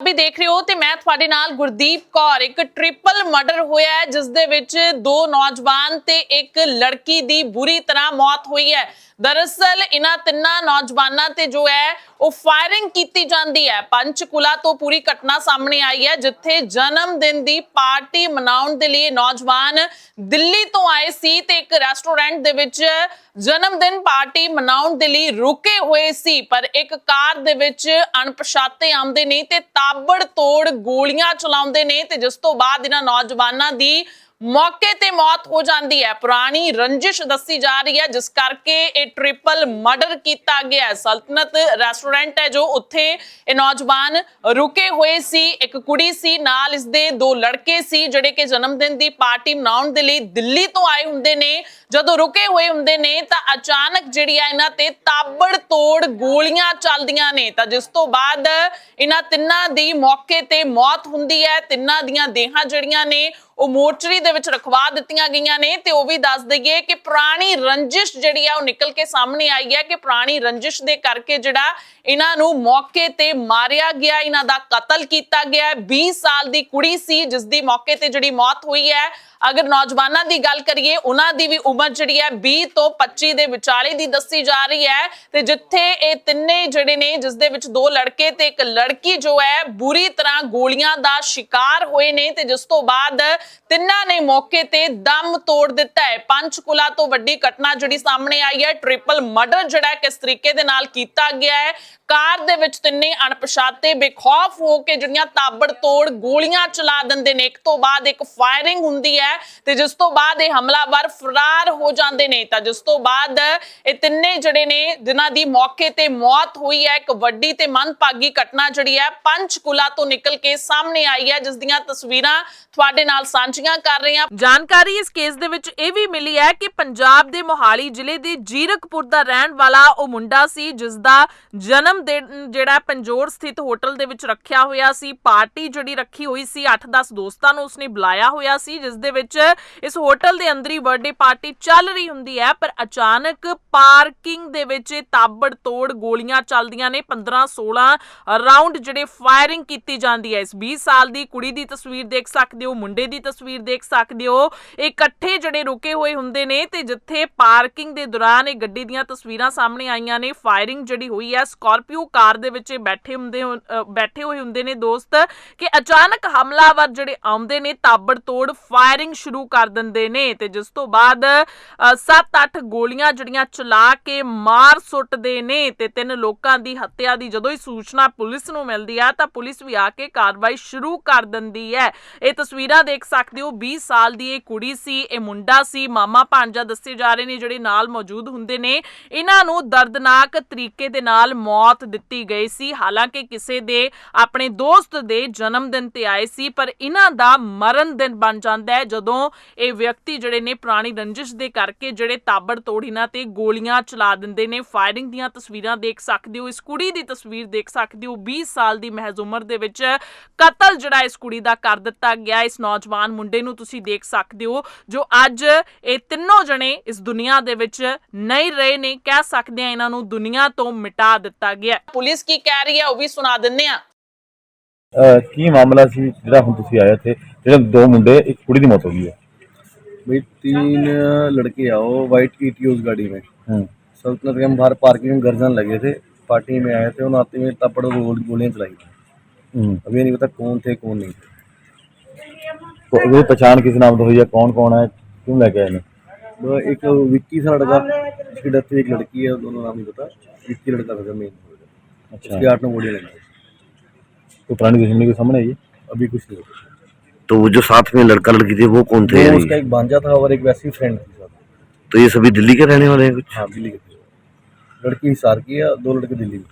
ਵੀ ਦੇਖ ਰਹੇ ਹੋ ਤੇ ਮੈਂ ਤੁਹਾਡੇ ਨਾਲ ਗੁਰਦੀਪ ਕੌਰ, ਇੱਕ ਟ੍ਰਿਪਲ ਮਰਡਰ ਹੋਇਆ ਹੈ ਜਿਸ ਦੇ ਵਿੱਚ ਦੋ ਨੌਜਵਾਨ ਤੇ ਇੱਕ ਲੜਕੀ ਦੀ ਬੁਰੀ ਤਰ੍ਹਾਂ ਮੌਤ ਹੋਈ ਹੈ। ਦਰਅਸਲ ਇਹਨਾਂ ਤਿੰਨਾਂ ਨੌਜਵਾਨਾਂ ਤੇ ਜੋ ਹੈ, ਉਹ ਫਾਇਰਿੰਗ ਕੀਤੀ ਜਾਂਦੀ ਹੈ। ਪੰਚਕੁਲਾ ਤੋਂ ਪੂਰੀ ਘਟਨਾ ਸਾਹਮਣੇ ਆਈ ਹੈ, ਜਿੱਥੇ ਜਨਮ ਦਿਨ ਦੀ ਪਾਰਟੀ ਮਨਾਉਣ ਦੇ ਲਈ ਨੌਜਵਾਨ ਦਿੱਲੀ ਤੋਂ ਆਏ ਸੀ ਤੇ ਇੱਕ ਰੈਸਟੋਰੈਂਟ ਦੇ ਵਿੱਚ ਜਨਮ ਦਿਨ ਪਾਰਟੀ ਮਨਾਉਣ ਦੇ ਲਈ ਰੁਕੇ ਹੋਏ ਸੀ। ਪਰ ਇੱਕ ਕਾਰ ਦੇ ਵਿੱਚ ਅਣਪਛਾਤੇ ਆਉਂਦੇ ਨੇ ਤੇ ਤਾਬੜ ਤੋੜ ਗੋਲੀਆਂ ਚਲਾਉਂਦੇ ਨੇ ਤੇ ਜਿਸ ਤੋਂ ਬਾਅਦ ਇਹਨਾਂ ਨੌਜਵਾਨਾਂ ਦੀ ਮੌਕੇ ਤੇ ਮੌਤ ਹੋ ਜਾਂਦੀ ਹੈ। ਪੁਰਾਣੀ ਰੰਜਿਸ਼ ਦੱਸੀ ਜਾ ਰਹੀ ਹੈ, ਜਿਸ ਕਰਕੇ ਇਹ ਟ੍ਰਿਪਲ ਮਰਡਰ ਕੀਤਾ ਗਿਆ ਸਲਤਨਤ ਰੈਸਟੋਰੈਂਟ ਹੈ ਜੋ ਉੱਥੇ ਇਹ ਨੌਜਵਾਨ ਰੁਕੇ ਹੋਏ ਸੀ, ਇੱਕ ਕੁੜੀ ਸੀ, ਨਾਲ ਇਸ ਦੇ ਦੋ ਲੜਕੇ ਸੀ, ਜਿਹੜੇ ਕਿ ਜਨਮ ਦਿਨ ਦੀ ਪਾਰਟੀ ਮਨਾਉਣ ਦੇ ਲਈ ਦਿੱਲੀ ਤੋਂ ਆਏ ਹੁੰਦੇ ਨੇ। ਜਦੋਂ ਰੁਕੇ ਹੋਏ ਹੁੰਦੇ ਨੇ ਤਾਂ ਅਚਾਨਕ ਜਿਹੜੀ ਆ ਇਹਨਾਂ ਤੇ ਤਾਬੜ ਤੋੜ ਗੋਲੀਆਂ ਚੱਲਦੀਆਂ ਨੇ। ਤਾਂ ਜਿਸ ਤੋਂ ਬਾਅਦ ਇਹਨਾਂ ਤਿੰਨਾਂ ਦੀ ਮੌਕੇ ਤੇ ਮੌਤ ਹੁੰਦੀ ਹੈ। ਤਿੰਨਾਂ ਦੀਆਂ ਦੇਹਾਂ ਜਿਹੜੀਆਂ ਨੇ, ਉਹ ਮੋਰਚਰੀ ਦੇ ਵਿੱਚ ਰਖਵਾ ਦਿੱਤੀਆਂ ਗਈਆਂ ਨੇ। ਤੇ ਉਹ ਵੀ ਦੱਸ ਦਈਏ ਕਿ ਪੁਰਾਣੀ ਰੰਜਿਸ਼ ਜਿਹੜੀ ਆ, ਉਹ ਨਿਕਲ ਕੇ ਸਾਹਮਣੇ ਆਈ ਹੈ ਕਿ ਪੁਰਾਣੀ ਰੰਜਿਸ਼ ਦੇ ਕਰਕੇ ਜਿਹੜਾ ਇਹਨਾਂ ਨੂੰ ਮੌਕੇ ਤੇ ਮਾਰਿਆ ਗਿਆ, ਇਹਨਾਂ ਦਾ ਕਤਲ ਕੀਤਾ ਗਿਆ ਹੈ। 20 ਸਾਲ ਦੀ ਕੁੜੀ ਸੀ ਜਿਸ ਦੀ ਮੌਕੇ ਤੇ ਜਿਹੜੀ ਮੌਤ ਹੋਈ ਹੈ। ਅਗਰ ਨੌਜਵਾਨਾਂ ਦੀ ਗੱਲ ਕਰੀਏ, ਉਹਨਾਂ ਦੀ ਵੀ ਉਮਰ ਜਿਹੜੀ ਹੈ 20 ਤੋਂ 25 ਦੇ ਵਿਚਾਲੇ ਦੀ ਦੱਸੀ ਜਾ ਰਹੀ ਹੈ ਤੇ ਜਿੱਥੇ ਇਹ ਤਿੰਨੇ ਜਿਹੜੇ ਨੇ, ਜਿਸ ਦੇ ਵਿੱਚ ਦੋ ਲੜਕੇ ਤੇ ਇੱਕ ਲੜਕੀ ਜੋ ਹੈ, ਬੁਰੀ ਤਰ੍ਹਾਂ ਗੋਲੀਆਂ ਦਾ ਸ਼ਿਕਾਰ ਹੋਏ ਨੇ ਤੇ ਜਿਸ ਤੋਂ ਬਾਅਦ ਤਿੰਨਾਂ ਨੇ ਮੌਕੇ ਤੇ ਦਮ ਤੋੜ ਦਿੱਤਾ ਹੈ। ਪੰਚਕੁਲਾ ਤੋਂ ਵੱਡੀ ਘਟਨਾ ਜਿਹੜੀ ਸਾਹਮਣੇ ਆਈ ਹੈ ਟ੍ਰਿਪਲ ਮਰਡਰ ਜਿਹੜਾ ਕਿਸ ਤਰੀਕੇ ਦੇ ਨਾਲ ਕੀਤਾ ਗਿਆ ਹੈ। ਕਾਰ ਦੇ ਵਿੱਚ ਤਿੰਨੇ ਅਣਪਛਾਤੇ, ਬੇਖੌਫ ਹੋ ਕੇ ਜਿਹੜੀਆਂ ਤਾਬੜ ਤੋੜ ਗੋਲੀਆਂ ਚਲਾ ਦਿੰਦੇ ਨੇ। ਇੱਕ ਤੋਂ ਬਾਅਦ ਇੱਕ ਫਾਇਰਿੰਗ ਹੁੰਦੀ ਹੈ ਤੇ ਜਿਸ ਤੋਂ ਬਾਅਦ ਇਹ ਹਮਲਾਵਰ ਫਰਾਰ ਹੋ ਜਾਂਦੇ ਨੇ, ਤਾਂ ਜਿਸ ਤੋਂ ਬਾਅਦ ਇਹ ਤਿੰਨੇ ਜਿਹੜੇ ਨੇ, ਜਿਨ੍ਹਾਂ ਦੀ ਮੌਕੇ ਤੇ ਮੌਤ ਹੋਈ ਹੈ, ਇੱਕ ਵੱਡੀ ਤੇ ਮੰਦਭਾਗੀ ਘਟਨਾ ਜਿਹੜੀ ਹੈ, ਪੰਚਕੁਲਾ ਤੋਂ ਨਿਕਲ ਕੇ ਸਾਹਮਣੇ ਆਈ ਹੈ, ਜਿਸ ਦੀਆਂ ਤਸਵੀਰਾਂ ਤੁਹਾਡੇ ਨਾਲ ਸਾਂਝੀਆਂ ਕਰ ਰਹੇ ਹਾਂ। ਜਾਣਕਾਰੀ ਇਸ ਕੇਸ ਦੇ ਵਿੱਚ ਇਹ ਵੀ ਮਿਲੀ ਹੈ ਕਿ ਪੰਜਾਬ ਦੇ ਮੋਹਾਲੀ ਜ਼ਿਲ੍ਹੇ ਦੇ ਜੀਰਕਪੁਰ ਦਾ ਰਹਿਣ ਵਾਲਾ ਉਹ ਮੁੰਡਾ ਸੀ, ਜਿਸ ਦਾ ਜਨਮ ਦਿਨ ਜਿਹੜਾ ਪੰਜੋਰ ਸਥਿਤ ਹੋਟਲ ਦੇ ਵਿੱਚ ਰੱਖਿਆ ਹੋਇਆ ਸੀ, ਪਾਰਟੀ ਜਿਹੜੀ ਰੱਖੀ ਹੋਈ ਸੀ 8-10 ਦੋਸਤਾਂ ਨੂੰ ਉਸਨੇ ਬੁਲਾਇਆ ਹੋਇਆ ਸੀ, ਜਿਸ ਦੇ ਵਿੱਚ ਇਸ ਹੋਟਲ ਦੇ ਅੰਦਰ ਹੀ ਬਰਥਡੇ ਪਾਰਟੀ ਚੱਲ ਰਹੀ ਹੁੰਦੀ ਹੈ, ਪਰ ਅਚਾਨਕ ਪਾਰਕਿੰਗ ਦੇ ਵਿੱਚ ਇਹ ਤਾਬੜ ਤੋੜ ਗੋਲੀਆਂ ਚੱਲਦੀਆਂ ਨੇ। 15-16 ਰਾਉਂਡ ਜਿਹੜੇ ਫਾਇਰਿੰਗ ਕੀਤੀ ਜਾਂਦੀ ਹੈ ਇਸ 20 ਸਾਲ ਦੀ ਕੁੜੀ ਦੀ ਤਸਵੀਰ ਦੇਖ ਸਕਦੇ ਹੋ, ਮੁੰਡੇ ਦੀ ਤਸਵੀਰ ਦੇਖ ਸਕਦੇ ਹੋ। ਇਹ ਇਕੱਠੇ ਜਿਹੜੇ ਰੁਕੇ ਹੋਏ ਹੁੰਦੇ ਨੇ ਤੇ ਜਿੱਥੇ ਪਾਰਕਿੰਗ ਦੇ ਦੌਰਾਨ ਇਹ ਗੱਡੀ ਦੀਆਂ ਤਸਵੀਰਾਂ ਸਾਹਮਣੇ ਆਈਆਂ ਨੇ, ਫਾਇਰਿੰਗ ਜਿਹੜੀ ਹੋਈ ਹੈ, ਸਕਾਰਪੀਓ ਕਾਰ ਦੇ ਵਿੱਚ ਇਹ ਬੈਠੇ ਹੁੰਦੇ ਬੈਠੇ ਹੋਏ ਹੁੰਦੇ ਨੇ ਦੋਸਤ ਕਿ ਅਚਾਨਕ ਹਮਲਾਵਰ ਜਿਹੜੇ ਆਉਂਦੇ ਨੇ, ਤਾਬੜ ਤੋੜ ਫਾਇਰਿੰਗ ਸ਼ੁਰੂ ਕਰ ਦਿੰਦੇ ਨੇ ਤੇ ਜਿਸ ਤੋਂ ਬਾਅਦ 7-8 ਗੋਲੀਆਂ ਜਿਹੜੀਆਂ ਚਲਾ ਕੇ ਮਾਰ ਸੁੱਟਦੇ ਨੇ ਤੇ ਤਿੰਨ ਲੋਕਾਂ ਦੀ ਹੱਤਿਆ ਦੀ ਜਦੋਂ ਹੀ ਸੂਚਨਾ ਪੁਲਿਸ ਨੂੰ ਮਿਲਦੀ ਹੈ ਤਾਂ ਪੁਲਿਸ ਵੀ ਆ ਕੇ ਕਾਰਵਾਈ ਸ਼ੁਰੂ ਕਰ ਦਿੰਦੀ ਹੈ। ਇਹ ਤਸਵੀਰਾਂ ਦੇਖ ਸਕਦੇ ਹੋ 20 ਸਾਲ ਦੀ ਇਹ ਕੁੜੀ ਸੀ, ਇਹ ਮੁੰਡਾ ਸੀ, ਮਾਮਾ ਭਾਂਜਾ ਦੱਸੇ ਜਾ ਰਹੇ ਨੇ ਜਿਹੜੇ ਨਾਲ ਮੌਜੂਦ ਹੁੰਦੇ ਨੇ। ਇਹਨਾਂ ਨੂੰ ਦਰਦਨਾਕ ਤਰੀਕੇ ਦੇ ਨਾਲ ਮੌਤ ਦਿੱਤੀ ਗਈ ਸੀ। ਹਾਲਾਂਕਿ ਕਿਸੇ ਦੇ ਆਪਣੇ ਦੋਸਤ ਦੇ ਜਨਮ ਦਿਨ ਤੇ ਆਏ ਸੀ, ਪਰ ਇਹਨਾਂ ਦਾ ਮਰਨ ਦਿਨ ਬਣ ਜਾਂਦਾ ਹੈ ਜਦੋਂ ਇਹ ਵਿਅਕਤੀ ਜਿਹੜੇ ਨੇ ਪੁਰਾਣੀ ਰੰਜਿਸ਼ ਦੇ ਕਰਕੇ ਜਿਹੜੇ ਤਾਬੜ ਤੋੜ ਇਹਨਾਂ ਤੇ ਗੋਲੀਆਂ ਚਲਾ ਦਿੰਦੇ ਨੇ ਫਾਇਰਿੰਗ ਦੀਆਂ ਤਸਵੀਰਾਂ ਦੇਖ ਸਕਦੇ ਹੋ, ਇਸ ਕੁੜੀ ਦੀ ਤਸਵੀਰ ਦੇਖ ਸਕਦੇ ਹੋ 20 ਸਾਲ ਦੀ ਮਹਿਜ਼ ਉਮਰ ਦੇ ਵਿੱਚ ਕਤਲ ਜਿਹੜਾ ਇਸ ਕੁੜੀ ਦਾ ਕਰ ਦਿੱਤਾ ਗਿਆ, ਇਸ ਨੌਜਵਾਨ ਮੁੰਡੇ ਨੂੰ ਤੁਸੀਂ ਦੇਖ ਸਕਦੇ ਹੋ, ਜੋ ਅੱਜ ਇਹ ਤਿੰਨੋਂ ਜਣੇ ਇਸ ਦੁਨੀਆ ਦੇ ਵਿੱਚ ਨਹੀਂ ਰਹੇ ਨੇ, ਕਹਿ ਸਕਦੇ ਆ ਇਹਨਾਂ ਨੂੰ ਦੁਨੀਆ ਤੋਂ ਮਿਟਾ ਦਿੱਤਾ ਗਿਆ। ਪੁਲਿਸ ਕੀ ਕਹਿ ਰਹੀ ਹੈ, ਉਹ ਵੀ ਸੁਣਾ ਦਿੰਨੇ ਆ ਕੀ ਮਾਮਲਾ ਸੀ ਜਿਹੜਾ ਹੁਣ ਤੁਸੀਂ ਆਏ ਥੇ ਜਿਹੜੇ ਦੋ ਮੁੰਡੇ, ਇੱਕ ਕੁੜੀ ਦੀ ਮੌਤ ਹੋ ਗਈ ਹੈ। भाई तीन लड़के आओ वाइट की थी उस गाड़ी में। हम्म। सल्तनत के हम बाहर पार्किंग में गर्जन लगे थे पार्टी में आए थे उन आते में तपड़ गोलियाँ चलाई। हम्म। थी अभी नहीं पता कौन थे कौन नहीं थे। तो पहचान किस नाम तो हुई कौन कौन है क्यों लेके आए तो एक विक्की सा लड़का उसकी डेथ एक लड़की है दोनों नाम नहीं पता। विक्की लड़का था मेन अच्छा। उसके आठ नौ गोलियाँ लगी। तो पुरानी दुश्मनी के सामने आई अभी कुछ नहीं होता तो वो जो साथ में लड़का लड़की थे वो कौन थे वो यानी उसका एक भांजा था और एक वैसी फ्रेंड थी साथ तो ये सभी दिल्ली के रहने वाले हैं कुछ हाँ दिल्ली के थे लड़की हिसार की है दो लड़के दिल्ली में